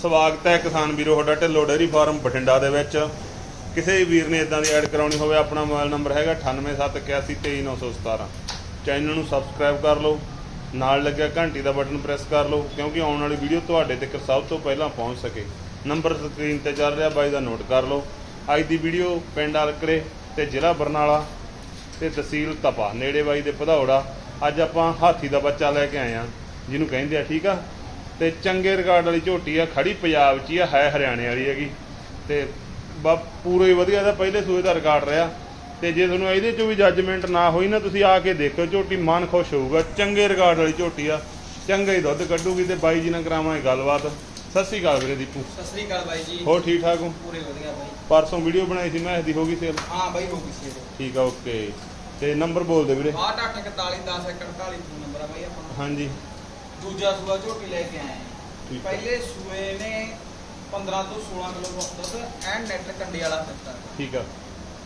ਸਵਾਗਤ ਹੈ ਕਿਸਾਨ ਵੀਰੋ, ਤੁਹਾਡਾ ਢਿੱਲੋਂ ਡੇਅਰੀ ਫਾਰਮ ਬਠਿੰਡਾ ਦੇ ਵਿੱਚ। ਕਿਸੇ ਵੀ ਵੀਰ ਨੇ ਇਦਾਂ ਦੀ ਐਡ ਕਰਾਉਣੀ ਹੋਵੇ, ਆਪਣਾ ਮੋਬਾਈਲ ਨੰਬਰ ਹੈਗਾ 9871823917 ਚੈਨਲ ਨੂੰ ਸਬਸਕ੍ਰਾਈਬ ਕਰ ਲਓ, ਨਾਲ ਲੱਗਿਆ ਘੰਟੀ ਦਾ ਬਟਨ ਪ੍ਰੈਸ ਕਰ ਲਓ, ਕਿਉਂਕਿ ਆਉਣ ਵਾਲੀ ਵੀਡੀਓ ਤੁਹਾਡੇ ਤੱਕ ਸਭ ਤੋਂ ਪਹਿਲਾਂ ਪਹੁੰਚ ਸਕੇ। ਨੰਬਰ ਸਕਰੀਨ ਤੇ ਚੱਲ ਰਿਹਾ, ਬਾਈ ਦਾ ਨੋਟ ਕਰ ਲਓ। ਅੱਜ ਦੀ ਵੀਡੀਓ ਪਿੰਡ ਅਲਕੜੇ ਤੇ ਜ਼ਿਲ੍ਹਾ ਬਰਨਾਲਾ ਤੇ ਤਹਿਸੀਲ ਤਪਾ, ਨੇੜੇ ਬਾਈ ਦੇ ਭਦੌੜਾ। ਅੱਜ ਆਪਾਂ ਹਾਥੀ ਦਾ ਬੱਚਾ ਲੈ ਕੇ ਆਏ ਆ ਜਿਹਨੂੰ ਕਹਿੰਦੇ ਆ, ਠੀਕ ਆ? ਤੇ ਚੰਗੇ ਰਿਕਾਰਡ ਵਾਲੀ ਝੋਟੀ ਆ ਖੜੀ ਪੰਜਾਬ 'ਚ ਹੀ ਆ ਹੈ ਹਰਿਆਣੇ ਵਾਲੀ ਹੈਗੀ। ਤੇ ਬਾ ਪੂਰਾ ਹੀ ਵਧੀਆ ਦਾ ਪਹਿਲੇ ਸੂਏ ਦਾ ਰਿਕਾਰਡ ਰਿਹਾ। ਤੇ ਜੇ ਤੁਹਾਨੂੰ ਇਹਦੇ ਚੋਂ ਵੀ ਜੱਜਮੈਂਟ ਨਾ ਹੋਈ ਨਾ ਤੁਸੀਂ ਆ ਕੇ ਦੇਖੋ ਝੋਟੀ ਮਨ ਖੁਸ਼ ਹੋਊਗਾ। ਚੰਗੇ ਰਿਕਾਰਡ ਵਾਲੀ ਝੋਟੀ ਆ ਚੰਗਾ ਹੀ ਦੁੱਧ ਕੱਢੂਗੀ ਤੇ ਬਾਈ ਜੀ ਨਾਲ ਕਰਾਵਾਂਗੇ ਗੱਲਬਾਤ। ਸਤਿ ਸ੍ਰੀ ਅਕਾਲ ਵੀਰੇ ਦੀਪੂ। ਸਤਿ ਸ੍ਰੀ ਅਕਾਲ ਬਾਈ ਜੀ। ਹੋਰ ਠੀਕ ਠਾਕ ਹੋ? ਪੂਰੇ ਵਧੀਆ ਬਾਈ। ਪਰਸੋਂ ਵੀਡੀਓ ਬਣਾਈ ਸੀ ਮੈਂ ਇਹਦੀ ਹੋ ਗਈ ਸੇਲ ਹਾਂ ਬਾਈ ਹੋ ਗਈ ਸੀ ਠੀਕ ਆ ਓਕੇ। ਤੇ ਨੰਬਰ ਬੋਲ ਦੇ ਵੀਰੇ। 6841 10 48 ਫੋਨ ਨੰਬਰ ਆ ਬਾਈ ਆਪਣਾ। ਹਾਂਜੀ। ਦੂਜਾ ਸੂਆ ਝੋਟੀ ਲੈ ਕੇ ਆਏ ਹਾਂ। ਠੀਕ ਆ। ਪਹਿਲੇ ਸੂਏ ਨੇ 15 ਤੋਂ 16 ਕਿਲੋ ਦੁੱਧ ਐਂਡ ਨੈਟ ਕੰਡੇ ਵਾਲਾ ਦਿੱਤਾ। ਠੀਕ ਆ।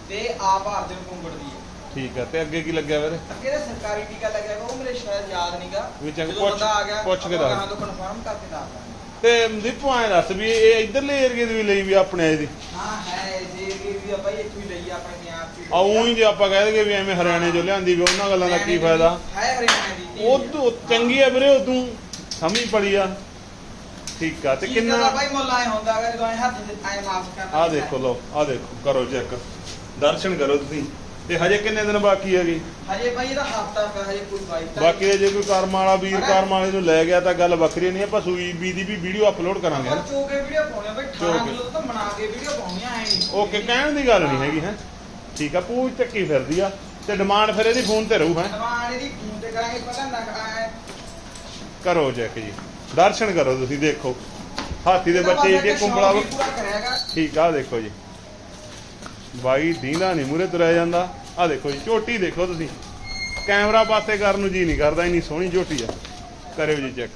ਤੇ ਆਪ ਆਰਜਨ ਕੁੰਗੜ ਦੀ ਹੈ ਠੀਕ ਆ ਤੇ ਅੱਗੇ ਕੀ ਲੱਗਿਆ ਵੀਰੇ? ਅੱਗੇ ਦਾ ਸਰਕਾਰੀ ਟੀਕਾ ਲੱਗਿਆ ਵਾ, ਉਹ ਮੇਰੇ ਸ਼ਾਇਦ ਯਾਦ ਨਹੀਂਗਾ ਵੀ ਚੰਗਾ ਪੁੱਛ- ਪੁੱਛ ਕੇ ਦੱਸ। ਹਾਂ ਤੋਂ ਕਨਫਰਮ ਕਰਕੇ ਦੱਸ ਦਾਂਗੇ। ਤੇ ਦੀਪੂ ਐਂ ਦੱਸ ਵੀ ਇਹ ਇਧਰਲੇ ਏਰੀਏ ਦੀ ਵੀ ਲਈ ਵੀ ਆਪਣੇ ਇਹਦੀ। ਹਾਂ ਹੈ ਜੀ ਇਹ ਵੀ ਆ ਬਾਈ ਇੱਥੋਂ ਹੀ ਲਈ ਆ ਆਪਣੇ ਪੰਜਾਬ ਚ ਹੀ ਲਈ ਆ ਆ। ਉਹੀ ਜੇ ਆਪਾਂ ਕਹਿ ਦਈਏ ਵੀ ਐਵੇਂ ਹਰਿਆਣੇ ਚੋਂ ਲਿਆਂਦੀ ਵੀ ਉਹਨਾਂ ਗੱਲਾਂ ਦਾ ਕੀ ਫਾਇਦਾ। ਹੈ ਹਰਿਆਣਾ ਦੀ ਉਹ ਤੂੰ ਚੰਗੀ ਆ ਵੀਰੇ ਉਹ ਤੂੰ ਸਮਝ ਪੜੀ ਆ। ਠੀਕ ਆ ਤੇ ਕਿੰਨਾ ਬਾਈ ਮੁੱਲ ਆਏ ਹੁੰਦਾ ਅਗਰ ਜਦੋਂ ਐਂ ਹੱਥ ਦੇ ਆਏ ਮਾਫ ਕਰਨਾ ਆ ਦੇਖੋ ਲੋ ਆ ਦੇਖੋ ਕਰੋ ਚੈੱਕ। ਦਰਸ਼ਨ ਕਰੋ ਤੁਸੀਂ। ਤੇ ਹਜੇ ਕਿੰਨੇ ਦਿਨ ਬਾਕੀ ਹੈਗੀ? ਹਜੇ ਬਾਈ ਇਹਦਾ ਹਫਤਾ ਪਿਆ ਹਜੇ ਕੋਈ ਬਾਈ ਬਾਕੀ ਜੇ ਕੋਈ ਕਰਮ ਵਾਲਾ ਵੀਰ ਕਰਮ ਵਾਲੇ ਨੂੰ ਲੈ ਗਿਆ ਤਾਂ ਗੱਲ ਵੱਖਰੀ ਨਹੀਂ ਆਪਾਂ ਸੂਈ ਬੀ ਦੀ ਵੀ ਵੀਡੀਓ ਅਪਲੋਡ ਕਰਾਂਗੇ। ਆਪਾਂ ਚੋ ਕੇ ਵੀਡੀਓ ਪਾਉਣੀ ਆ ਬਾਈ 18 ਚੋ ਕੇ। ਕਿਲੋ ਤਾਂ ਬਣਾ ਕੇ ਵੀਡੀਓ ਪਾਉਣੀ ਆ ਐ ਨਹੀਂ। ਓਕੇ ਕਹਿਣ ਦੀ ਗੱਲ ਨਹੀਂ ਹੈਗੀ ਹੈ। ਠੀਕ ਆ ਪੂਛ ਚੱਕੀ ਫਿਰਦੀ ਆ। ਤੇ ਡਿਮਾਂਡ ਫਿਰ ਇਹਦੀ ਫੋਨ ਤੇ ਰਹੂ ਹੈ? ਸਮਾਨ ਇਹਦੀ ਫੋਨ ਤੇ ਕਰਾਂਗੇ ਪਤਾ ਨਾ ਆਏ ਕਰੋ ਚੈੱਕ ਜੀ। ਦਰਸ਼ਨ ਕਰੋ ਤੁਸੀਂ ਦੇਖੋ। ਹਾਥੀ ਦੇ ਬੱਚੇ ਜਿਹੜੇ ਕੁੰਬਲਾ ਵਾ- ਪੂਰਾ ਕਰਿਆਗਾ। ਠੀਕ ਆ ਦੇਖੋ ਜੀ। ਬਾਈ ਦੀਂਦਾ ਨਹੀਂ ਮੂਰੇ ਤੁਰਿਆ ਜਾਂਦਾ। ਆ ਦੇਖੋ ਜੀ ਝੋਟੀ ਦੇਖੋ ਤੁਸੀਂ। ਕੈਮਰਾ ਪਾਸੇ ਕਰਨ ਨੂੰ ਜੀ ਨਹੀਂ ਕਰਦਾ ਇੰਨੀ ਸੋਹਣੀ ਝੋਟੀ ਆ। ਕਰਿਓ ਜੀ ਚੈੱਕ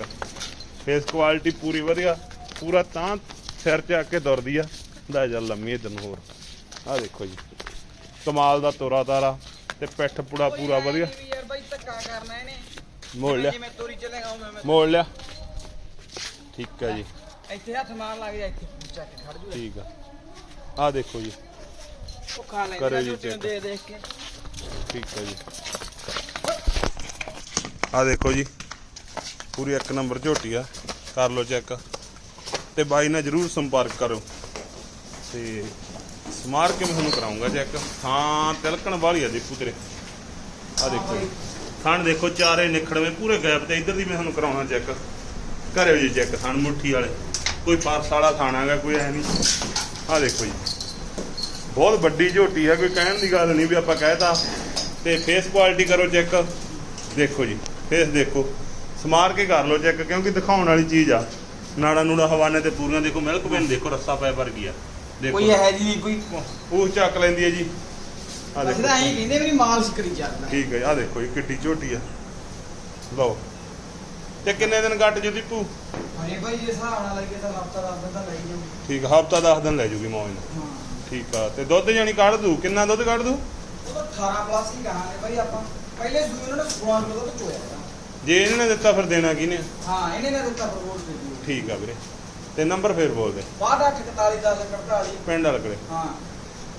ਫੇਸ ਕੁਆਲਿਟੀ ਪੂਰੀ ਵਧੀਆ। ਪੂਰਾ ਤਾਂ ਸਿਰ ਚ ਆ ਕੇ ਦੁਰਦੀ ਆ। ਦਾ ਜਾ ਲੰਮੀ ਇਧਰ ਨੂੰ ਹੋਰ। ਆ ਦੇਖੋ ਜੀ। ਕਮਾਲ ਦਾ ਤੋਰਾ ਤਾਰਾ। ਤੇ ਪਿੱਠ ਪੂੜਾ ਪੂਰਾ ਵਧੀਆ। ਯਾਰ ਬਾਈ ਧੱਕਾ ਕਰਨਾ ਇਹਨੇ। ਮੋੜ ਲਿਆ। ਜਿਵੇਂ ਤੋਰੀ ਚੱਲੇਗਾ ਉਵੇਂ ਮੈਂ ਮੋੜ ਲਿਆ। ਠੀਕ ਆ ਜੀ। ਇੱਥੇ ਹੱਥ ਮਾਰ ਲੱਗ ਜਾ ਇੱਥੇ ਚੱਕ ਖੜ ਜੂ। ਠੀਕ ਆ। ਆ ਦੇਖੋ ਜੀ। ਉਹ ਖਾ ਕਰੋ ਲੈਂਦਾ ਨੂੰ। ਦੇ ਦੇਖ ਕੇ। ਠੀਕ ਹੈ ਜੀ। ਆ ਦੇਖੋ ਜੀ। ਪੂਰੀ ਇੱਕ ਨੰਬਰ ਝੋਟੀ ਆ। ਕਰ ਲਓ ਚੈੱਕ। ਤੇ ਬਾਈ ਨਾਲ ਜਰੂਰ ਸੰਪਰਕ ਕਰੋ। ਤੇ ਸਮਾਰ ਕੇ ਮੈਂ ਤੁਹਾਨੂੰ ਕਰਾਉਂਗਾ ਚੈੱਕ ਥਾਂ ਤਿਲਕਣ ਵਾਲੀ ਆ ਦੇਖੋ ਤੇਰੇ। ਆ ਦੇਖੋ ਜੀ। ਥਣ ਦੇਖੋ, ਚਾਰੇ ਨਿਖੜਵੇਂ, ਪੂਰੇ ਗੈਪ ਤੇ ਇੱਧਰ ਦੀ ਮੈਂ ਤੁਹਾਨੂੰ ਕਰਾਉਣਾ ਚੈੱਕ। ਘਰੇ ਜੀ ਚੈੱਕ, ਥਣ ਮੁੱਠੀ ਵਾਲੇ। ਕੋਈ ਪਰਸ ਵਾਲਾ ਥਣ ਕੋਈ ਐ ਨਹੀਂ। ਆ ਦੇਖੋ ਜੀ। ਬਹੁਤ ਵੱਡੀ ਝੋਟੀ ਹੈ, ਕੋਈ ਕਹਿਣ ਦੀ ਗੱਲ ਨਹੀਂ ਵੀ ਆਪਾਂ ਕਹਿਤਾ ਤੇ। ਫੇਸ ਕੁਆਲਿਟੀ ਕਰੋ ਚੈੱਕ। ਦੇਖੋ ਜੀ ਫੇਸ ਦੇਖੋ। ਸਮਾਰ ਕੇ ਕਰ ਲਓ ਚੈੱਕ, ਕਿਉਂਕਿ ਦਿਖਾਉਣ ਵਾਲੀ ਚੀਜ਼ ਆ। ਨਾੜਾ ਨੂੜਾ ਹਵਾਨੇ ਤੇ ਪੂਰੀਆਂ, ਦੇਖੋ, ਮਿਲਕ ਵੇਨ ਦੇਖੋ, ਰੱਸਾ ਪੈ ਭਰ ਗਿਆ ਦੇਖੋ। ਕੋਈ ਹੈ ਜੀ ਨਹੀਂ ਕੋਈ ਉਹ ਚੱਕ ਲੈਂਦੀ ਹੈ ਜੀ। ਆ ਅਸੀਂ ਦੇਖੋ। ਤਾਂ ਐਂ ਕਹਿੰਦੇ ਵੀ ਮਾਲਸ਼ ਕਰੀ ਜਾਂਦਾ ਠੀਕ ਹੈ ਆ ਦੇਖੋ ਜੀ ਕਿੱਡੀ ਝੋਟੀ ਆ। ਲਓ। ਤੇ ਕਿੰਨੇ ਦਿਨ ਗੱਟ ਜੂ ਦੀਪੂ ਹਰੇ ਭਾਈ ਜੇ ਹਿਸਾਬ ਨਾਲ ਲੱਗੇ ਤਾਂ ਹਫਤਾ ਦਾ ਦਿਨ ਤਾਂ ਲੈ ਜਾਊ। ਠੀਕ ਹਫਤਾ 10 ਦਿਨ ਲੈ ਜੂਗੀ ਮੌਜ ਹਾਂ। ਠੀਕ ਆ ਤੇ ਦੁੱਧ ਜਾਨੀ ਕੱਢ ਦੂ ਕਿੰਨਾ ਦੁੱਧ ਕੱਢ ਦੂ ਉਹ ਤਾਂ 18 ਪਲੱਸ ਹੀ ਕਹਾਂਗੇ ਭਾਈ ਆਪਾਂ। ਪਹਿਲੇ ਸੂਈ ਉਹਨਾਂ ਨੇ 16 ਕਿਲੋ ਦਾ ਚੋਇਆ। ਜੇ ਇਹਨਾਂ ਨੇ ਦਿੱਤਾ ਫਿਰ ਦੇਣਾ ਕਿਹਨੇ ਹਾਂ ਇਹਨੇ ਨੇ ਦਿੱਤਾ ਪ੍ਰਪੋਜ਼ ਦੇ ਦਿਓ। ਠੀਕ ਆ ਵੀਰੇ। ਤੇ ਨੰਬਰ ਫੇਰ ਬੋਲ ਦੇ। 6241 1048 ਪਿੰਡ ਵਾਲੇ ਹਾਂ।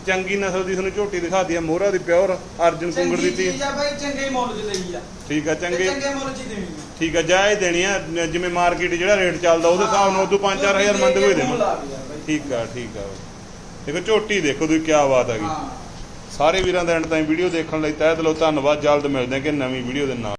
ਚੰਗੀ ਨਸਲ ਦੀ ਤੁਹਾਨੂੰ ਝੋਟੀ ਦਿਖਾਤੀ ਆ ਮੋਹਰਾ ਦੀ ਪਿਓਰ ਅਰਜਨ ਕੁੰਗੜ ਚੀਜ਼ ਆ ਚੰਗੇ ਮੁੱਲ ਲਈ ਆ। ਠੀਕ ਆ ਤੇ ਚੰਗੇ ਚੰਗੇ ਮੁੱਲ 'ਚ ਹੀ ਦੇਣੀ ਆ। ਠੀਕ ਆ ਜਾਇਜ਼ ਦੇਣੀ ਆ ਨ- ਜਿਵੇਂ ਮਾਰਕੀਟ ਜਿਹੜਾ ਰੇਟ ਚੱਲਦਾ ਉਹਦੇ ਹਿਸਾਬ ਨਾਲ ਉਦੋਂ 5-4000 ਮੰਦ ਕੋਈ ਦੇਵਾਂ ਠੀਕ ਆ ਠੀਕ ਆ। ਦੇਖੋ ਝੋਟੀ ਦੇਖੋ ਤੁਸੀਂ ਕੀ ਬਾਤ ਹੈਗੀ ਹਾਂ। ਸਾਰੇ ਵੀਰਾਂ ਦਾ ਐਂਡ ਤਾਈਂ ਵੀਡੀਓ ਦੇਖਣ ਲਈ ਤਹਿ ਦਿਲੋਂ ਧੰਨਵਾਦ। ਜਲਦ ਮਿਲਦੇ ਹਾਂ ਕਿ ਨਵੀਂ ਵੀਡੀਓ ਦੇ ਨਾਲ।